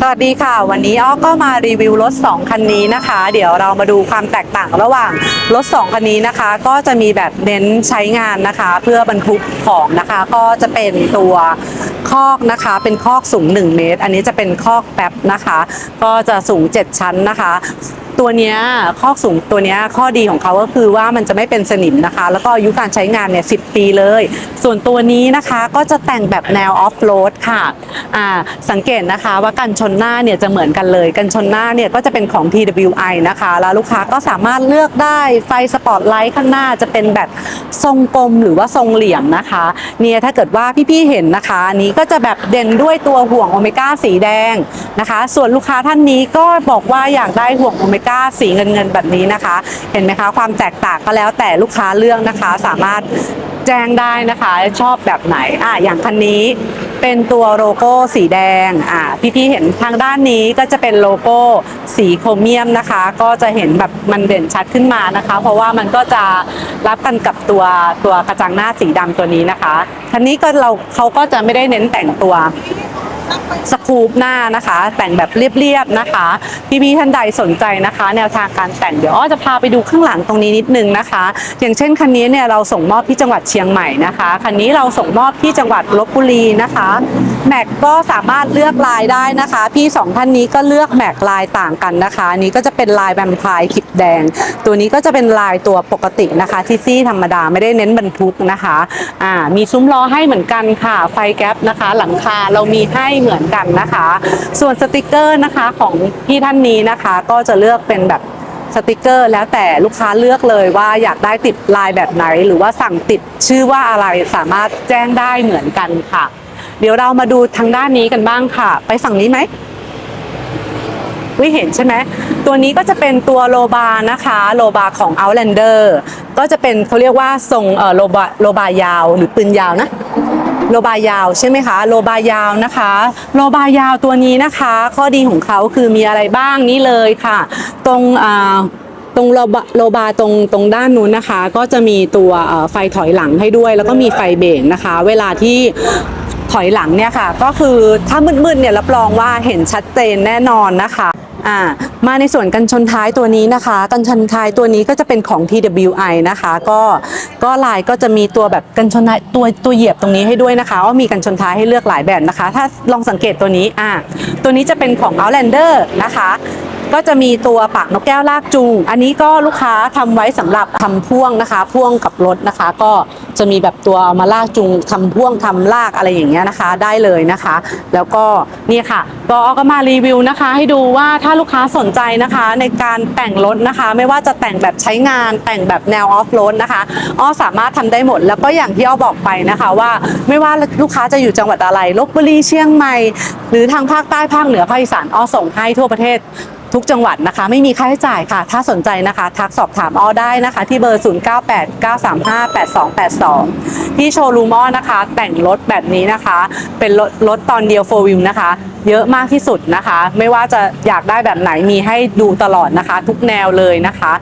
สวัสดีค่ะ วันนี้อ้อก็มารีวิวรถ 2 คันนี้นะคะ เดี๋ยวเรามาดูความแตกต่างระหว่างรถ 2 คันนี้นะคะ ก็จะมีแบบเน้นใช้งานนะคะ เพื่อบรรทุกของนะคะ ก็จะเป็นตัวคอกนะคะ เป็นคอกสูง 1 เมตร อันนี้จะเป็นคอกแป๊บนะคะ ก็จะสูง 7 ชั้นนะคะ ตัวเนี้ยคอกสูงตัวเนี้ยข้อดีของเขาก็คือว่ามันจะไม่เป็นสนิมนะคะ แล้วก็อายุการใช้งานเนี่ยสิปีเลย ส่วนตัวนี้นะคะก็จะแต่งแบบแนวออฟโรดค่ะอ่าสังเกตนะคะว่ากันชนหน้าเนี่ยจะเหมือนกันเลยกันชนหน้าเนี่ยก็จะเป็นของ TWI นะคะ แล้วลูกค้าก็สามารถเลือกได้ไฟสปอตไลท์ข้างหน้าจะเป็นแบบทรงกลมหรือว่าทรงเหลี่ยมนะคะเนี่ยถ้าเกิดว่าพี่ๆเห็นนะคะอันนี้ก็จะแบบเด่นด้วยตัวห่วงโอเมก้าสีแดงนะคะ ส่วนลูกค้าท่านนี้ก็บอกว่าอยากได้ห่วงโอเมก้าสีเงินเงินๆแบบนี้นะคะ เห็นไหมคะความแตกต่างก็แล้วแต่ลูกค้าเลือกนะคะ สามารถแจ้งได้นะคะชอบแบบไหนอะอย่างคันนี้เป็นตัวโลโก้สีแดงอะพี่ๆเห็นทางด้านนี้ก็จะเป็นโลโก้สีโครเมียมนะคะ ก็จะเห็นแบบมันเด่นชัดขึ้นมานะคะ เพราะว่ามันก็จะรับกันกับตัวตัวกระจังหน้าสีดำตัวนี้นะคะคันนี้ก็เราเขาก็จะไม่ได้เน้นแต่งตัว สกูปหน้านะคะ แต่งแบบเรียบๆนะคะ พี่ๆท่านใดสนใจนะคะ แนวทางการแต่งเดี๋ยวอ้อจะพาไปดูข้างหลังตรงนี้นิดนึงนะคะ อย่างเช่นคันนี้เนี่ยเราส่งมอบที่จังหวัดเชียงใหม่นะคะคันนี้เราส่งมอบที่จังหวัดลบบุรีนะคะแม็กก็สามารถเลือกลายได้นะคะ พี่สองท่านนี้ก็เลือกแม็กลายต่างกันนะคะนี้ก็จะเป็นลายแวมไพร์ขีดแดง ตัวนี้ก็จะเป็นลายตัวปกตินะคะที่ซี่ธรรมดาไม่ได้เน้นบรรทุกนะคะอ่ามีซุ้มล้อให้เหมือนกันค่ะ ไฟแก๊ปนะคะ หลังคาเรามีให้เหมือนกันนะคะ ส่วนสติกเกอร์นะคะของพี่ท่านนี้นะคะ ก็จะเลือกเป็นแบบสติกเกอร์แล้วแต่ลูกค้าเลือกเลยว่าอยากได้ติดลายแบบไหน หรือว่าสั่งติดชื่อว่าอะไรสามารถแจ้งได้เหมือนกันค่ะ เดี๋ยวเรามาดูทางด้านนี้กันบ้างค่ะ ไปฝั่งนี้ไหมวิเห็นใช่ไหมตัวนี้ก็จะเป็นตัวโลบานะคะโลบาของ Outlander ก็จะเป็นเขาเรียกว่าทรงโลบาโลบายาวหรือปืนยาวนะ โลบายาวใช่ไหมคะโลบายาวนะคะ โลบายาวตัวนี้นะคะ ข้อดีของเขาคือมีอะไรบ้างนี่เลยค่ะ ตรงอ่าตรงโลบาโลบาตรงตรงด้านนู้นนะคะ ก็จะมีตัวไฟถอยหลังให้ด้วย แล้วก็มีไฟเบรกนะคะ เวลาที่ถอยหลังเนี่ยค่ะ ก็คือถ้ามืดๆเนี่ยรับรองว่าเห็นชัดเจนแน่นอนนะคะ อ่ามาในส่วนกันชนท้ายตัวนี้นะคะ กันชนท้ายตัวนี้ก็จะเป็นของ TWI นะคะ ก็ก็ลายก็จะมีตัวแบบกันชนท้ายตัวตัวเหยียบตรงนี้ให้ด้วยนะคะว่ามีกันชนท้ายให้เลือกหลายแบบนะคะ ถ้าลองสังเกตตัวนี้อ่าตัวนี้จะเป็นของ Outlander นะคะ ก็จะมีตัวปากนกแก้วลากจูง อันนี้ก็ลูกค้าทำไว้สำหรับทำพ่วงนะคะ พ่วงกับรถนะคะ ก็จะมีแบบตัวเอามาลากจูงทำพ่วงทำลากอะไรอย่างเงี้ยนะคะ ได้เลยนะคะ แล้วก็นี่ค่ะก็ก็มารีวิวนะคะ ให้ดูว่าถ้าลูกค้าสนใจนะคะ ในการแต่งรถนะคะ ไม่ว่าจะแต่งแบบใช้งานแต่งแบบแนวออฟโรดนะคะอ้อสามารถทำได้หมด แล้วก็อย่างที่อ้อบอกไปนะคะว่าไม่ว่าลูกค้าจะอยู่จังหวัดอะไรลบบุรีเชียงใหม่ หรือทางภาคใต้ภาคเหนือภาคอีสานอ้อส่งให้ทั่วประเทศ ทุกจังหวัดนะคะ ไม่มีค่าใช้จ่ายค่ะ ถ้าสนใจนะคะทักสอบถามอ้อได้นะคะ ที่เบอร์ 0989358282 ที่โชว์รูมอ้อนะคะ แต่งรถแบบนี้นะคะ เป็นรถรถตอนเดียว4 wheel นะคะ เยอะมากที่สุดนะคะ ไม่ว่าจะอยากได้แบบไหนมีให้ดูตลอดนะคะ ทุกแนวเลยนะคะ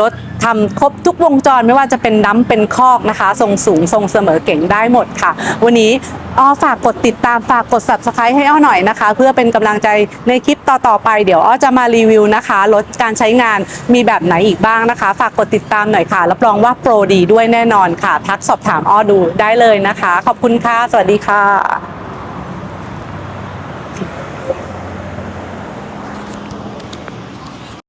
รถทำครบทุกวงจรไม่ว่าจะเป็นน้ำเป็นคอกนะคะ ทรงสูงทรงเสมอเก่งได้หมดค่ะ วันนี้อ้อฝากกดติดตามฝากกด subscribe ให้อ้อหน่อยนะคะ เพื่อเป็นกำลังใจในคลิปต่อๆไป เดี๋ยวอ้อจะมารีวิวนะคะรถการใช้งานมีแบบไหนอีกบ้างนะคะ ฝากกดติดตามหน่อยค่ะ รับรองว่าโปรดีด้วยแน่นอนค่ะ ทักสอบถามอ้อดูได้เลยนะคะ ขอบคุณค่ะ สวัสดีค่ะ